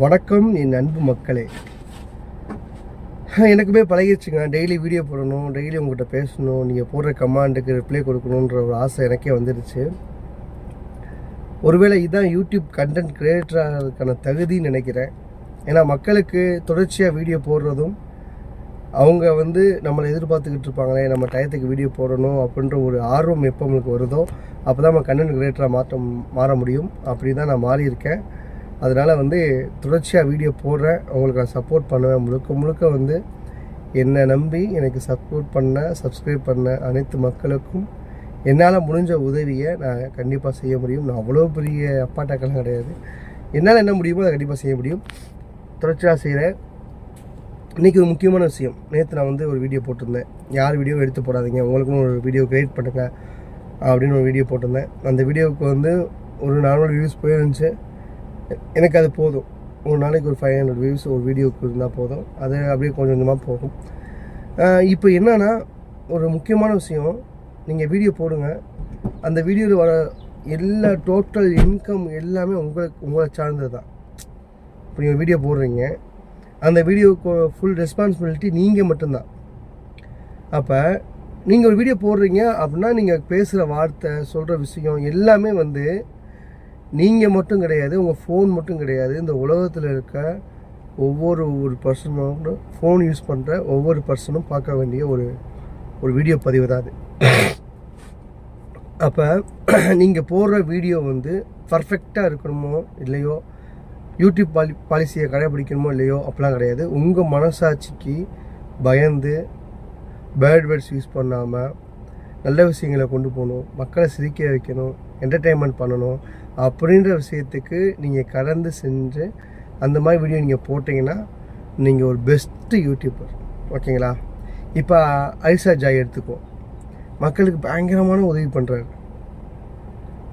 வணக்கம் என் அன்பு மக்களே. எனக்குமே பழகிடுச்சுங்க டெய்லி வீடியோ போடணும் டெய்லி உங்கள்கிட்ட பேசணும் நீங்கள் போடுற கமாண்டுக்கு ரிப்ளை கொடுக்கணுன்ற ஒரு ஆசை எனக்கே வந்துடுச்சு ஒருவேளை இதுதான் யூடியூப் கண்டென்ட் கிரியேட்டராகிறதுக்கான தகுதின்னு நினைக்கிறேன். ஏன்னா மக்களுக்கு தொடர்ச்சியாக வீடியோ போடுறதும் அவங்க வந்து நம்மளை எதிர்பார்த்துக்கிட்டு இருப்பாங்களே நம்ம டயத்துக்கு வீடியோ போடணும் அப்படின்ற ஒரு ஆர்வம் எப்போ நம்மளுக்கு வருதோ அப்போ தான் நம்ம கண்டென்ட் கிரியேட்டராக மாற்ற மாற முடியும். அப்படி தான் நான் மாறியிருக்கேன். அதனால் வந்து தொடர்ச்சியாக வீடியோ போடுறேன். அவங்களுக்கு நான் சப்போர்ட் பண்ணுவேன். முழுக்க முழுக்க வந்து என்னை நம்பி எனக்கு சப்போர்ட் பண்ண சப்ஸ்கிரைப் பண்ண அனைத்து மக்களுக்கும் என்னால் முடிஞ்ச உதவியை நான் கண்டிப்பாக செய்ய முடியும். நான் அவ்வளோ பெரிய அப்பாட்டாக்கெல்லாம் கிடையாது. என்னால் என்ன முடியுமோ அதை கண்டிப்பாக செய்ய முடியும். தொடர்ச்சியாக செய்கிறேன் இன்றைக்கி ஒரு முக்கியமான விஷயம். நேற்று நான் வந்து ஒரு வீடியோ போட்டிருந்தேன். யார் வீடியோ எடுத்து போடாதீங்க. உங்களுக்கும் ஒரு வீடியோ கிரியேட் பண்ணுங்கள் அப்படின்னு ஒரு வீடியோ போட்டிருந்தேன். அந்த வீடியோவுக்கு வந்து ஒரு நார்மல் வியூஸ் போயிருந்துச்சு. எனக்கு அது போதும். ஒரு நாளைக்கு ஒரு ஃபைவ் ஹண்ட்ரட் வியூஸ் ஒரு வீடியோக்கு இருந்தால் போதும். அது அப்படியே கொஞ்சம் கொஞ்சமாக போகும். இப்போ என்னென்னா ஒரு முக்கியமான விஷயம் நீங்கள் வீடியோ போடுங்க. அந்த வீடியோவில் வர எல்லா டோட்டல் இன்கம் எல்லாமே உங்களுக்கு உங்களை சார்ந்தது தான். இப்போ நீங்கள் வீடியோ போடுறீங்க. அந்த வீடியோக்கு ஃபுல் ரெஸ்பான்சிபிலிட்டி நீங்கள் மட்டும்தான். அப்போ நீங்கள் ஒரு வீடியோ போடுறீங்க அப்படின்னா நீங்கள் பேசுகிற வார்த்தை சொல்கிற விஷயம் எல்லாமே வந்து நீங்கள் மட்டும் கிடையாது உங்கள் ஃபோன் மட்டும் கிடையாது. இந்த உலகத்தில் இருக்க ஒவ்வொரு ஒரு பர்சனோட ஃபோன் யூஸ் பண்ணுற ஒவ்வொரு பர்சனும் பார்க்க வேண்டிய ஒரு ஒரு வீடியோ பதிவு தான் அது. அப்போ நீங்கள் போடுற வீடியோ வந்து பர்ஃபெக்டாக இருக்கணுமோ இல்லையோ யூடியூப் பாலி பாலிசியை கடைபிடிக்கணுமோ இல்லையோ அப்படிலாம் கிடையாது. உங்கள் மனசாட்சிக்கு பயந்து பேட் வேர்ட்ஸ் யூஸ் பண்ணாமல் நல்ல விஷயங்களை கொண்டு போகணும் மக்களை சிரிக்க வைக்கணும் என்டர்டெயின்மெண்ட் பண்ணணும் அப்படின்ற விஷயத்துக்கு நீங்கள் கடந்து செஞ்சு அந்த மாதிரி வீடியோ நீங்கள் போட்டிங்கன்னா நீங்கள் ஒரு பெஸ்ட்டு யூடியூபர் ஓகேங்களா இப்போ ஐசா ஜாய் எடுத்துக்குவோம். மக்களுக்கு பயங்கரமான உதவி பண்ணுறாரு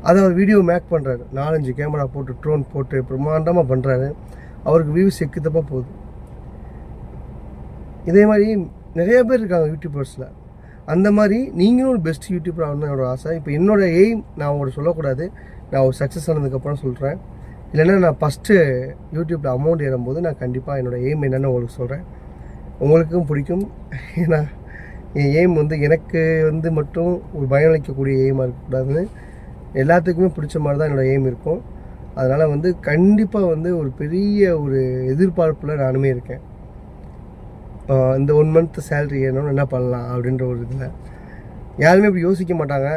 அதை அவர் வீடியோ மேக் பண்ணுறாரு நாலஞ்சு கேமரா போட்டு ட்ரோன் போட்டு பிரம்மாண்டமாக பண்ணுறாரு அவருக்கு வியூஸ் எக்குத்தப்பாக போகுது. இதே மாதிரி நிறைய பேர் இருக்காங்க யூடியூபர்ஸில் அந்த மாதிரி நீங்களும் ஒரு பெஸ்ட் யூடியூபர் ஆகணும் என்னோட ஆசை. இப்போ என்னோட எய்ம் நான் உங்கள்கிட்ட சொல்லக்கூடாது. நான் ஒரு சக்ஸஸ் ஆனதுக்கப்புறம் சொல்கிறேன் இல்லைன்னா நான் ஃபஸ்ட்டு யூடியூப்பில் அமௌண்ட் ஏறும்போது நான் கண்டிப்பாக என்னோடய எய்ம் என்னென்னு உங்களுக்கு சொல்கிறேன் உங்களுக்கும் பிடிக்கும். ஏன்னா என் எய்ம் வந்து எனக்கு வந்து மட்டும் ஒரு பயனளிக்கக்கூடிய எய்மாக இருக்கக்கூடாதுன்னு எல்லாத்துக்குமே பிடிச்ச மாதிரி தான் என்னோடய எய்ம் இருக்கும். அதனால் வந்து கண்டிப்பாக வந்து ஒரு பெரிய ஒரு எதிர்பார்ப்பில் நானுமே இருக்கேன். இந்த ஒன் மந்த் சேலரி ஏறணும்னு என்ன பண்ணலாம் அப்படின்ற ஒரு இதில். யாருமே இப்படி யோசிக்க மாட்டாங்க.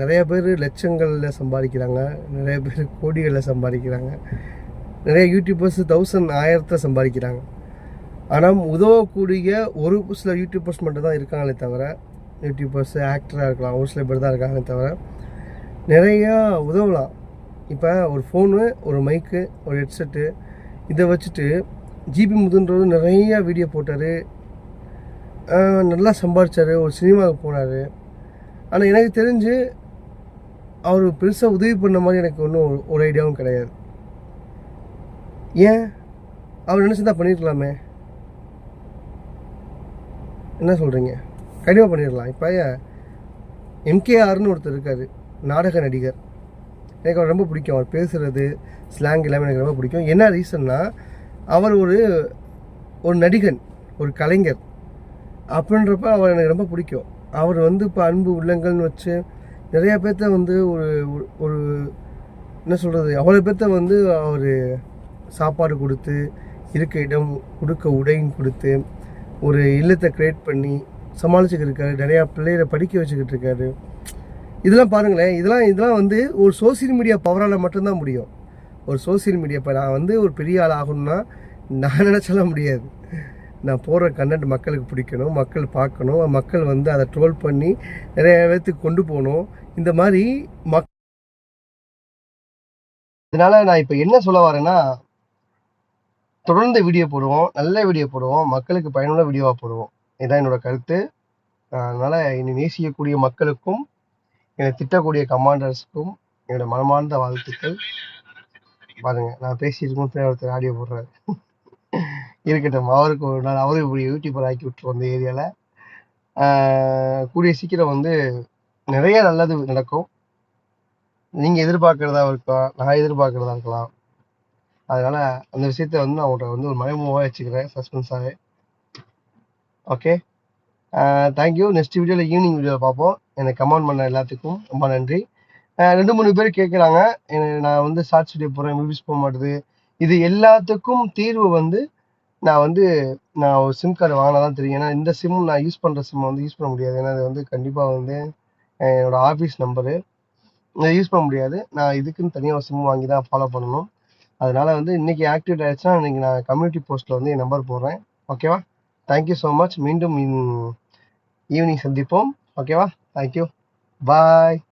நிறைய பேர் லட்சங்களில் சம்பாதிக்கிறாங்க. நிறைய பேர் கோடிகளில் சம்பாதிக்கிறாங்க. நிறைய யூடியூபர்ஸ் தௌசண்ட் ஆயிரத்தை சம்பாதிக்கிறாங்க. ஆனால் உதவக்கூடிய ஒரு சில யூடியூபர்ஸ் மட்டும் தான் இருக்காங்களே தவிர யூடியூபர்ஸ் ஆக்டராக இருக்கலாம். ஒரு சில பேர் தான் இருக்காங்களே தவிர நிறையா உதவலாம். இப்போ ஒரு ஃபோனு ஒரு மைக்கு ஒரு ஹெட்செட்டு இதை வச்சுட்டு ஜிபி முதுன்றவர் நிறையா வீடியோ போட்டார். நல்லா சம்பாதிச்சார் ஒரு சினிமாவுக்கு போனார். ஆனால் எனக்கு தெரிஞ்சு அவர் பெருசாக உதவி பண்ண மாதிரி எனக்கு ஒன்றும் ஒரு ஐடியாவும் கிடையாது. ஏன்? அவர் நினச்சிருந்தா பண்ணியிருக்கலாமே என்ன சொல்கிறீங்க கண்டிப்பாக பண்ணிடலாம் இப்போ எம்கேஆர்னு ஒருத்தர் இருக்கார். நாடக நடிகர். எனக்கு அவர் ரொம்ப பிடிக்கும். அவர் பேசுகிறது ஸ்லாங் எல்லாமே எனக்கு ரொம்ப பிடிக்கும். என்ன ரீசன்னா அவர் ஒரு ஒரு நடிகன் ஒரு கலைஞர். அப்படின்றப்ப அவர் எனக்கு ரொம்ப பிடிக்கும். அவர் வந்து இப்போ அன்பு உள்ளங்கள்னு வச்சு நிறையா பேர்த்த வந்து ஒரு ஒரு- என்ன சொல்கிறது அவ்வளோ பேர்த்த வந்து அவர் சாப்பாடு கொடுத்து இருக்க இடம் கொடுக்க உடையும் கொடுத்து ஒரு இல்லத்தை க்ரியேட் பண்ணி சமாளிச்சுக்கிட்டு இருக்காரு நிறையா பிள்ளைகளை படிக்க வச்சுக்கிட்டு இருக்காரு. இதெல்லாம் பாருங்களேன் இதெல்லாம் இதெல்லாம் வந்து ஒரு சோசியல் மீடியா பவரால் மட்டும்தான் முடியும். ஒரு சோஷியல் மீடியா இப்போ நான் வந்து ஒரு பெரிய ஆள் ஆகணும்னா நான் நினச்சல முடியாது. நான் போடுற கண்டென்ட் மக்களுக்கு பிடிக்கணும் மக்கள் பார்க்கணும் மக்கள் வந்து அதை ட்ரோல் பண்ணி நிறைய பேர்த்துக்கு கொண்டு போகணும். இந்த மாதிரி மக் இதனால் நான் இப்போ என்ன சொல்ல வரேன்னா தொடர்ந்து வீடியோ போடுவோம் நல்ல வீடியோ போடுவோம் மக்களுக்கு பயனுள்ள வீடியோவாக போடுவோம். இதுதான் என்னோட கருத்து. அதனால் என்னை நேசிக்கக்கூடிய மக்களுக்கும் என்னை திட்டக்கூடிய கமாண்டர்ஸுக்கும் என்னோட மனமார்ந்த வாழ்த்துக்கள். பாருங்க நான் பேசியிருக்கும் ஒருத்தர் ஆடியோ போடுறாரு. இருக்கட்டும் அவருக்கு ஒரு நாள் அவரும் இப்படி யூடியூபர் ஆக்கி விட்டுருவோம் அந்த ஏரியாவில் கூடிய சீக்கிரம் வந்து நிறைய நல்லது நடக்கும். நீங்கள் எதிர்பார்க்குறதா இருக்கலாம் நான் எதிர்பார்க்குறதா இருக்கலாம். அதனால் அந்த விஷயத்த வந்து நான் உங்கள்கிட்ட வந்து ஒரு மறைமுகமாக வச்சுக்கிறேன் சஸ்பென்ஸாகவே ஓகே தேங்க்யூ நெக்ஸ்ட் வீடியோவில் ஈவினிங் வீடியோவில் பார்ப்போம். எனக்கு கமெண்ட் பண்ண எல்லாத்துக்கும் ரொம்ப நன்றி. ரெண்டு மூணு பேர் கேட்குறாங்க நான் வந்து ஷார்ட் வீடியோ போகிறேன் மூவிஸ் போக மாட்டேது. இது எல்லாத்துக்கும் தீர்வு வந்து நான் வந்து நான் ஒரு சிம் கார்டு வாங்கினா தான் தெரியும். ஏன்னா இந்த சிம் நான் யூஸ் பண்ணுற சிம் வந்து யூஸ் பண்ண முடியாது. ஏன்னா அது வந்து கண்டிப்பாக வந்து என்னோடய ஆஃபீஸ் நம்பரு இதை யூஸ் பண்ண முடியாது. நான் இதுக்குன்னு தனியாக ஒரு சிம் வாங்கி தான் ஃபாலோ பண்ணணும். அதனால் வந்து இன்னைக்கு ஆக்டிவேட் ஆகிடுச்சுன்னா இன்றைக்கி நான் கம்யூனிட்டி போஸ்ட்டில் வந்து என் நம்பர் போடுறேன். ஓகேவா தேங்க்யூ ஸோ மச் மீண்டும் ஈவினிங் சந்திப்போம். ஓகேவா தேங்க்யூ பாய்